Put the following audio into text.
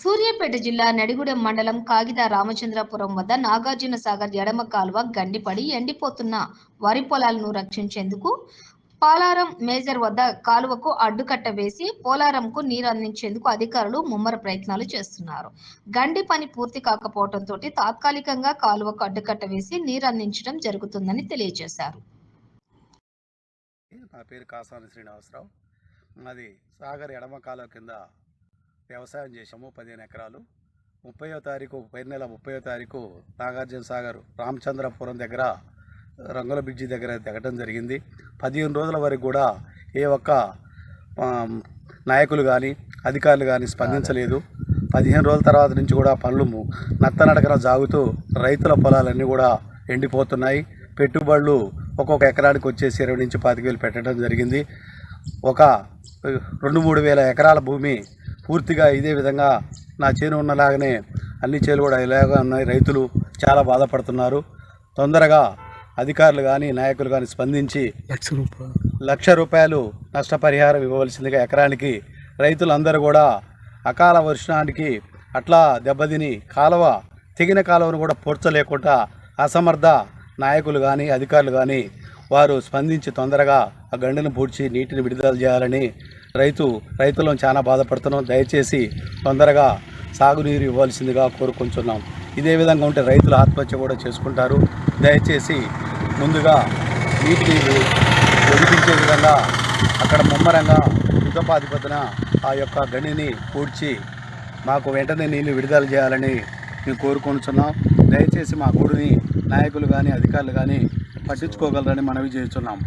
సూర్యాపేట జిల్లా నడిగూడెం మండలం కాగిద రామచంద్రపురం వద్ద నాగార్జున సాగర్ ఎడమ కాలువ గండిపడి ఎండిపోతున్న వరి పొలాలను రక్షించేందుకు పాలారం మేజర్ వద్ద కాలువకు అడ్డుకట్ట వేసి పోలారంకు నీరు అందించేందుకు అధికారులు ముమ్మర ప్రయత్నాలు చేస్తున్నారు. గండి పని పూర్తి కాకపోవడంతో తాత్కాలికంగా కాలువకు అడ్డుకట్ట వేసి నీరు అందించడం జరుగుతుందని తెలియజేశారు. నా పేరు కాసాని శ్రీనివాసరావు. మాది సాగర్ ఎడమ కాలువ కింద వ్యవసాయం చేసాము పదిహేను ఎకరాలు. ముప్పయో తారీఖు పై నెల ముప్పయో తారీఖు నాగార్జున సాగర్ రామచంద్రపురం దగ్గర రంగుల బ్రిడ్జి దగ్గర దిగటం జరిగింది. పదిహేను రోజుల వరకు కూడా ఏ ఒక్క నాయకులు కానీ అధికారులు కానీ స్పందించలేదు. పదిహేను రోజుల తర్వాత నుంచి కూడా పనులు నత్తనడకన సాగుతూ రైతుల పొలాలన్నీ కూడా ఎండిపోతున్నాయి. పెట్టుబడులు ఒక్కొక్క ఎకరానికి వచ్చేసి ఇరవై నుంచి పాతిక వేలు పెట్టడం జరిగింది. ఒక రెండు మూడు వేల ఎకరాల భూమి పూర్తిగా ఇదే విధంగా నా చేను ఉన్నలాగానే అన్ని చేలు కూడా ఇలాగా ఉన్నాయి. రైతులు చాలా బాధపడుతున్నారు. తొందరగా అధికారులు కానీ నాయకులు కానీ స్పందించి లక్ష రూపాయలు. లక్ష రూపాయలు నష్టపరిహారం ఇవ్వవలసిందిగా ఎకరానికి రైతులందరూ కూడా అకాల వర్షానికి అట్లా దెబ్బతిని కాలువ తెగిన కాలువను కూడా పూడ్చలేకుండా అసమర్థ నాయకులు కానీ అధికారులు కానీ వారు స్పందించి తొందరగా ఆ గండిని పూడ్చి నీటిని విడుదల చేయాలని రైతు రైతులను చాలా బాధపడుతున్నాం. దయచేసి తొందరగా సాగునీరు ఇవ్వాల్సిందిగా కోరుకుంటున్నాం. ఇదే విధంగా ఉంటే రైతులు ఆత్మహత్య కూడా చేసుకుంటారు. దయచేసి ముందుగా నీటిని ఒడిపించే విధంగా అక్కడ ముమ్మరంగా యుద్ధపాధిపతిన ఆ యొక్క గనిని పూడ్చి మాకు వెంటనే నీళ్ళు విడుదల చేయాలని మేము కోరుకుంటున్నాం. దయచేసి మా గుడిని నాయకులు కానీ అధికారులు కానీ పట్టించుకోగలరని మనవి చేస్తున్నాం.